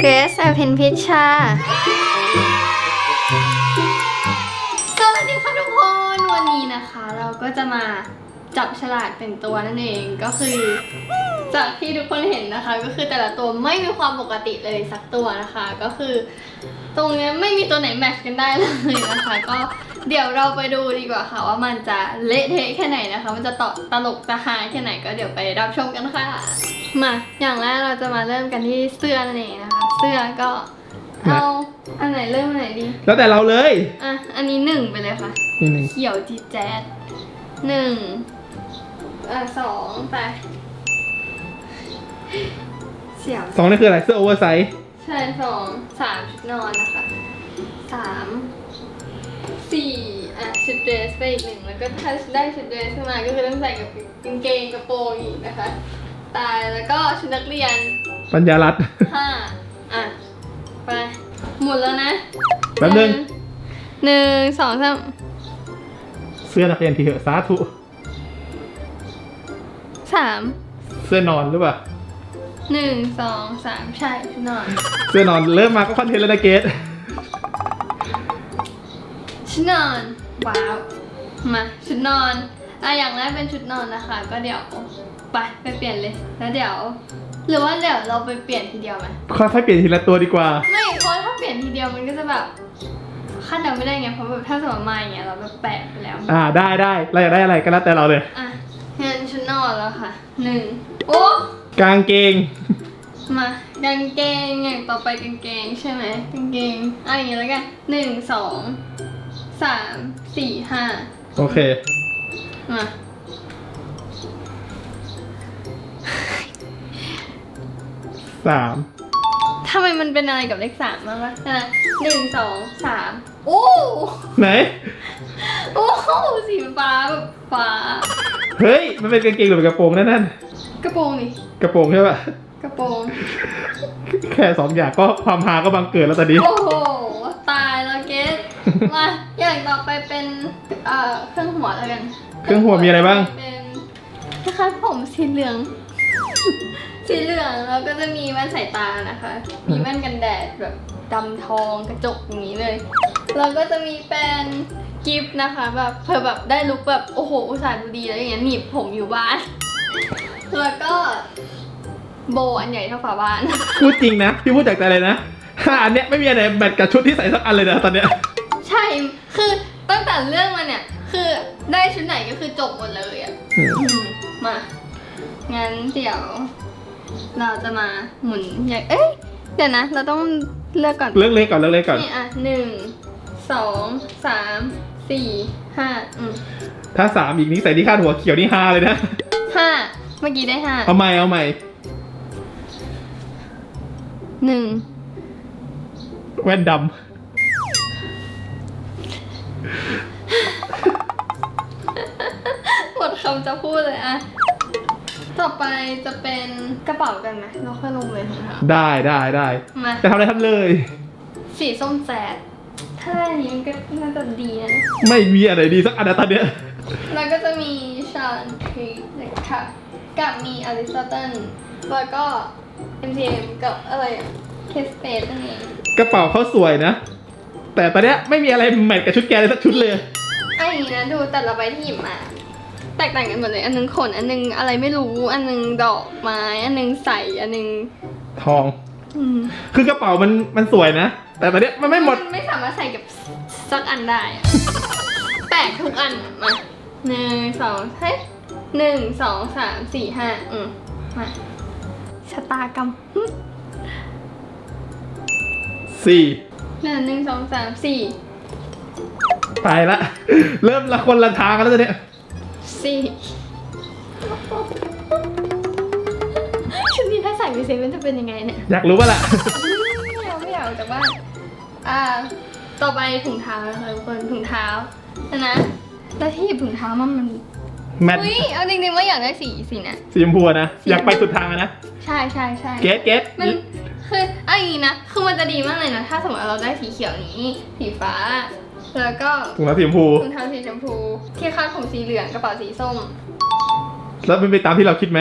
เกรซอภินพิชชา สวัสดีค่ะทุกคน วันนี้นะคะ เราก็จะมาจับฉลากเป็นตัวนั่นเองก็คือ จากที่ทุกคนเห็นนะคะ ก็คือแต่ละตัวไม่มีความปกติเลยสักตัวนะคะ ก็คือ ตรงเนี้ยไม่มีตัวไหนแมทช์กันได้เลยนะคะ ก็เดี๋ยวเราไปดูดีกว่าค่ะ ว่ามันจะเละเทะแค่ไหนนะคะ มันจะตตลกจะฮาแค่ไหนก็เดี๋ยวไปรับชมกันค่ะ มาอย่างแรกเราจะมาเริ่มกันที่เสื้อนั่นเองนะคะ เสื้อก็เอาอันไหนเริ่มอันไหนดีแล้วแต่เราเลยอะอันนี้หนึ่งไปเลยค่ะนี่หนึ่งเขียวจีดแจ๊ดหนึ่งอะสองไป เสียวสองนี่คืออะไรเสื้อโอเวอร์ไซส์ใช่สองสามชุดนอนนะคะสามสี่อะชุดเดรสไปอีกหนึ่งแล้วก็ถ้าได้ชุดเดรสขึ้นมาก็คือต้องใส่กับกางเกงกระโปรงอีกนะคะ ตายแล้วก็ชุดนักเรียนปัญญารัตน์ ห้าอะไปหมดแล้วนะแป๊บนึง หนึ่งสองสามเสื้อนักเรียนทีเหอะสาธุสามเสื้อนอนหรือเปล่า หนึ่งสองสามใช่ชุดนอนเสื้อนอนเริ่มมาก็คอนเทนต์แล้วนะเกสชุดนอนว้าวมาชุดนอนอะอย่างแรกเป็นชุดนอนนะคะ ก็เดี๋ยวไปไปเปลี่ยนเลยแล้วเดี๋ยว หรือว่าเดี๋ยวเราไปเปลี่ยนทีเดียวไหมค่อยๆเปลี่ยนทีละตัวดีกว่า ไม่เพราะถ้าเปลี่ยนทีเดียวมันก็จะแบบคาดเดาไม่ได้ไงเพราะแบบถ้าสมมติมาอย่างเงี้ยเราแบบแปะไปแล้วอ่าได้ได้เราอยากได้อะไรก็แล้วแต่เราเลยอะงั้นชุดนอนแล้วค่ะหนึ่งโอ้ กางเกง มากางเกงอย่างต่อไปกางเกงใช่ไหมกางเกงอะอย่างงี้แล้วกันหนึ่งสองสามสี่ห้าโอเค มา สามทำไมมันเป็นอะไรกับเลขสามมางวะนะหนึ่งสองสามโอ้ไหนโอ้สีฟ้าแบบฟ้า เฮ้ย มันเป็นกางเกงหรือเป็นกระโปรงนั่นนั่นกระโปรงนี่ กระโปรงใช่ป่ะ กระโปรงแค่สองอย่างก็ความฮาก็บังเกิดแล้วตอนนี้ โอ้โห ตายแล้วเกสมาอย่างต่อไปเป็นเอ่อเครื่องหัวแล้วกันเครื่องหัวมีอะไรบ้าง เป็นคล้ายๆผมสีเหลือง สีเหลืองแล้วก็จะมีแว่นสายตานะคะ มีแว่นกันแดดแบบดำทองกระจกอย่างนี้เลยแล้วก็จะมีเป็นกิฟต์นะคะแบบเพื่อแบบได้ลุคแบบโอ้โหอุตส่าห์ดูดีแล้วอย่างเงี้ยหนีบผมอยู่บ้าน แล้วก็ โบอันใหญ่เท่าฝาบ้าน พูดจริงนะ พี่พูดจากใจเลยนะห้าอันเนี้ยไม่มีอันไหนแมทกับชุดที่ใส่สักอันเลยนะตอนเนี้ย ใช่คือตั้งแต่เรื่องมาเนี่ย คือได้ชุดไหนก็คือจบหมดเลยอะอืม อืมมางั้นเดี๋ยว เราจะมาหมุนอย่างเอ้ยเดี๋ยวนะ เราต้องเลือกก่อน เลือกเล็กก่อนเลือกเล็กก่อน นี่อะหนึ่งสองสามสี่ห้าอืมถ้าสามอีกนี้ใส่ที่คาดหัวเขียวนี่ฮาเลยนะห้า เมื่อกี้ได้ห้าเอาใหม่เอาใหม่หนึ่งแว่นดหมดคำจะพูดเลยอะต่อไปจะเป็นกระเป๋ากันไหมเราค่อยลงเลยของเราำได้ได้ได้มาจะทำอะไรทำเลย สีส้มแสดถ้าได้อันนี้มันก็น่าจะดีนะ ไม่มีอะไรดีสักอันนะตอนเนี้ยแล้วก็จะมีชาลันทรีนะคะกับมีอริสโตเติลแล้วก็ MTM กับอะไรเคสเปดนั่นเองกระเป๋าเขาสวยนะ แต่ตอนเนี้ยไม่มีอะไรแมทกับชุดแกเลยสักชุดเลย ไอ้อย่างนี้นะดูแต่ละใบที่หยิบมา แตกต่างกันหมดเลย อันนึงขน อันนึงอะไรไม่รู้ อันนึงดอกไม้ อันนึงใส อันนึงทอง อืมคือกระเป๋ามันมันสวยนะ แต่ตอนเนี้ยมันไม่หมด นไม่สามารถใส่กับสักอันได้อะ แปลกทุกอันมา หนึ่งสองเฮ้ยหนึ่งสองสามสี่ห้าอืมมาชะตากรรมหึสี่หนึ่งหนึ่งสองสามสี่ตายละ เริ่มละคนละทางกันแล้วตอนเนี้ยสี่ชุดนี้ถ้าใส่ไปเซเว่นจะเป็นยังไงเนี่ย อยากรู้ว่าล่ะ ไม่เอาไม่เอาจากบ้านอ่า ต่อไปถุงเท้านะคะทุกคนถุงเท้านะนะ แล้วที่หยิบถุงเท้ามันมันแมทอุ้ยเอาจริงๆว่าอยากได้สีสีนะ สีชมพูอะนะอยากไปสุดทางอะนะใช่ใช่ใช่เกตเกตมันคือเอะไรอย่างนี้นะ คือมันจะดีมากเลยนะ ถ้าสมมติเราได้สีเขียวนี้ สีฟ้า แล้วก็ถุงเท้าสีชมพูถุงเท้าสีชมพู ที่คาดผมสีเหลืองกระเป๋าสีส้ม แล้วมันเป็นตามที่เราคิดไหม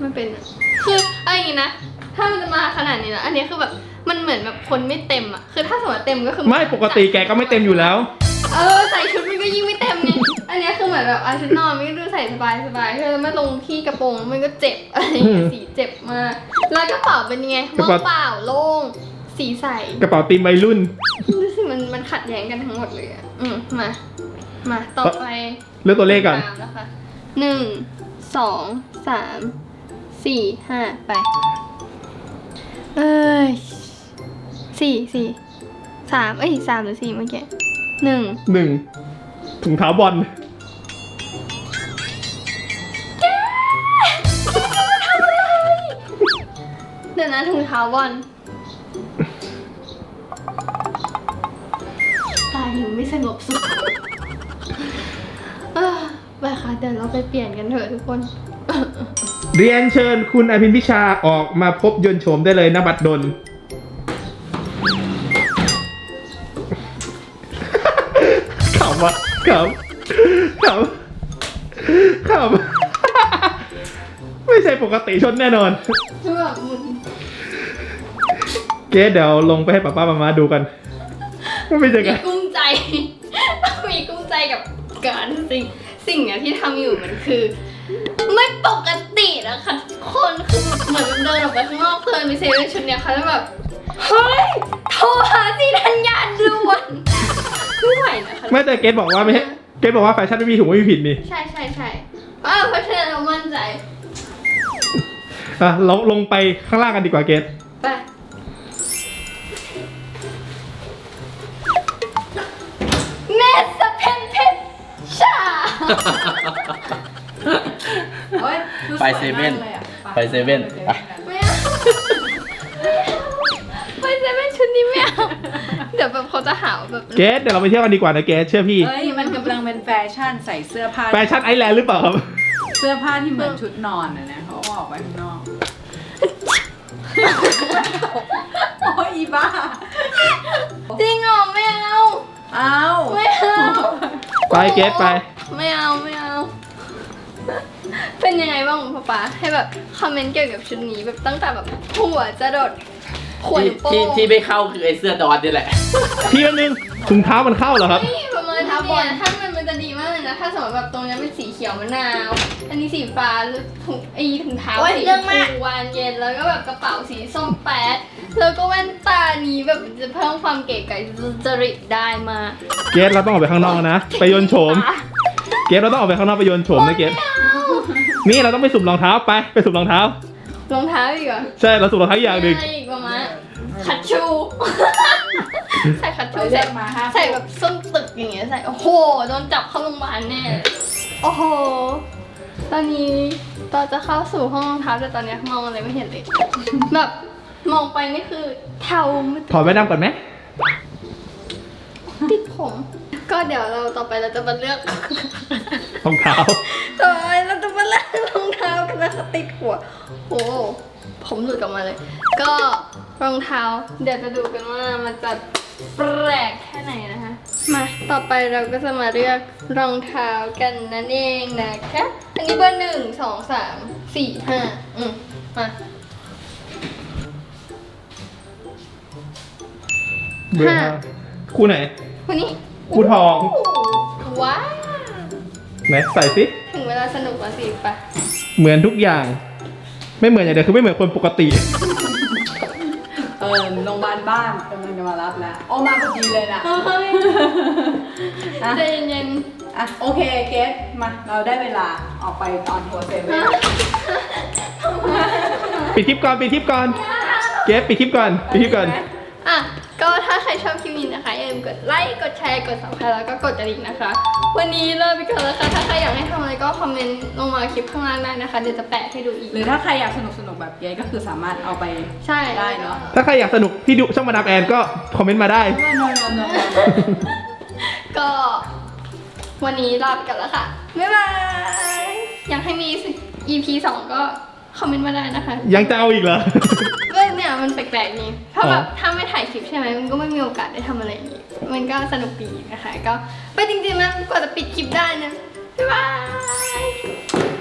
ไม่เป็นอะคือเอาอย่างงี้นะ ถ้ามันจะมาขนาดนี้นะอันนี้คือแบบมันเหมือนแบบคนไม่เต็มอะคือถ้าสมมติเต็มก็คือไม่ปกติแกก็ไม่เต็มอยู่แล้ว เออใส่ชุดมันก็ยิ่งไม่เต็มไง อันนี้คือเหมือนแบบอาชุดนอนมันก็ดูใส่สบายสบายๆคือไม่ลงที่กระโปรงมันก็เจ็บอะไรอย่างเงี้ยอืมสีเจ็บมาก แล้วกระเป๋าเป็นยังไงกระว่างเป๋า เปล่าโล่งสีใสกระเป๋าตีมวัยรุ่นดูสิมันมันขัดแย้งกันทั้งหมดเลยอะอืมมา มาต่อไป เลือกตัวเลขก่อน ตามนะคะหนึ่ง สอง สาม สี่ ห้า ไป เอ้ยสี่สี่ สาม เอ้ยสามหรือสี่เมื่อกี้หนึ่ง หนึ่ง ถุงเท้าบอลเดี๋ยวนะถุงเท้าบอลตายยังไม่สงบสุขเอ้อไปค่ะเดี๋ยวเราไปเปลี่ยนกันเถอะทุกคน เรียนเชิญคุณอภินพิชาออกมาพบยนต์โฉมได้เลยนบัดดล ขำขำขำไม่ใช่ปกติชนแน่นอน คือแบบมึนเก๊เดี๋ยวลงไปให้ป้าป้ามามาดูกันว่าเป็นยังไงมีกุ้งใจมีกุ้งใจกับการสิ่งสิ่งเนี้ยที่ทำอยู่มันคือ ไม่ปกตินะคะทุกคนคือเหมือนเดินออกไปข้างนอกเพลินไปเซเว่นชุดเนี้ยค่ะแล้วแบบ เฮ้ย โทรหาสิธัญญาด่วน ไม่ไหวนะคะ ไม่แต่เกดบอกว่าไม่ใช่เกดบอกว่าแฟชั่นไม่มีถูกไม่มีผิดนี่ใช่ใช่ใช่อ้าวเพราะฉะนั้นเรามั่นใจ อะเราลงไปข้างล่างกันดีกว่าเกดไป เมสเพนเพชชาโอ๊ยดูไปสวยเซเว่นมากลยอะไปเซเว่นไปไม่เอาไป เดี๋ยวแบบเขาจะหาว่าแบบเกดเดี๋ยวเราไปเที่ยวกันดีกว่านะเกดเชื่อพี่ เอ้ยมันกำลังเป็นแฟชั่นใส่เสื้อผ้าแฟชั่นไอแลนด์หรือเปล่าครับ เสื้อผ้าที่เหมือนชุดนอนนะนะเขาเอาออกไปข้างนอกโอ้ยอีบ้าจริงเหรอไม่เอา เอาไม่เอา ไปเกดไป ไม่เอาไม่เอา เป็นยังไงบ้างป๊าป๊าให้แบบคอมเมนต์เกี่ยวกับชุดนี้แบบตั้งแต่แบบหัวจะดด ขวดที่โป้ที่งที่ไม่เข้าคือไอ้เสื้อดอนนี่แหละ พี่แป๊บนึงถุงเท้ามันเข้าเหรอครับ นี่ประมาณนี้เนี่ยถ้ามันมันจะดีมากเลยนะ ถ้าสมมติแบบตรงนี้เป็นสีเขียวมะนาว อันนี้สีฟ้าแล้วถุงไอ้ถุงเท้าโอ๊ยสีเรื่องมากชมพูวานเย็น แล้วก็แบบกระเป๋าสีส้มแป๊ด แล้วก็แว่นตานี้แบบมันจะเพิ่มความเก๋ไก๋จริตได้มากเกดเราต้องออกไปข้างนอกนะ ไปโยนโฉม เกดเราต้องออกไปข้างนอกไปโยนโฉมนะเกดนี่เราต้องไปสุ่มรองเท้าไป ไปสุ่มรองเท้า รองเท้าอีกเหรอใช่เราสุ่มรองเท้าอีกอย่างหนึ่งมีอะไรอีกประมาณ คัดชู ใส่คัดไปชูเลืใส่อกมาห้าใส่แบบส้นตึกอย่างเงี้ยใส่โอ้โหโดนจับเข้าโรงพยาบาลแน่โอ้โห ตอนนี้ตอนจะเข้าสู่ห้องรองเท้าแต่ตอนเนี้ยมองอะไรไม่เห็นเลย แบบมองไปนี่คือเทามันถอดแว่นดำก่อนไหมติดผม ก็เดี๋ยวเราต่อไปเราจะมาเลือก รองเท้า ต่อไปเราจะมาเลือก รองเท้ากันนะคะติดหัวโอ้ผมหลุดออกมาเลย ก็รองเท้า เดี๋ยวจะดูกันว่ามันจะแปลกแค่ไหนนะคะ มาต่อไปเราก็จะมาเลือกรองเท้ากันนั่นเองนะคะอันนี้เบอร์หนึ่งสองสามสี่ห้าอืมมาเบอร์ห้าคู่ไหนคนนี้คู่ทอง ว้าว ไหนใส่สิถึงเวลาสนุกแล้วสิไปะ เหมือนทุกอย่าง ไม่เหมือนอย่างเดียวคือไม่เหมือนคนปกติ เออโรงพยาบาลบ้านกำลังจะมารับแล้วโอ้มาพอดีเลยน่ะเฮ้ยอะใจเย็นอะโอเคเกสมาเราได้เวลาออกไปออนทัวร์เซๆเว่นปิดคลิปก่อนปิดคลิปก่อน เกดปิดคลิปก่อนปิดคลิปก่อนอะ ก็ถ้าใครชอบคลิป นี้นะคะอย่าลืมกดไลค์กดแชร์กด subscribe แล้วก็กดกระดิ่งนะคะ วันนี้ลาไปก่อนแล้วค่ะถ้าใครอยากให้ทำอะไรก็คอมเมนต์ลงมาคลิปข้างล่างได้นะคะเดี๋ยวจะแปะให้ดูอีกหรือถ้าใครอยากสนุกสนุกๆแบบเกสก็คือสามารถเอาไปใช่ได้เนาะถ้าใครอยากสนุกที่ดูช่องมาดามแอนก็คอมเมนต์มาได้โนโนโนก็ วันนี้ลาไปก่อนแล้วค่ะบ๊ายบายอยากให้มี EP 2ก็ คอมเมนต์มาได้นะคะยังจะเอาอีกเหรอก็เนี่ยมันแปลกๆนี่เพราะแบบอ๋อถ้าไม่ถ่ายคลิปใช่ไหมมันก็ไม่มีโอกาสได้ทำอะไรอย่างนี้ มันก็สนุกดีนะคะ ก็ไปจริงๆนะกว่าจะปิดคลิปได้นะบ๊ายบาย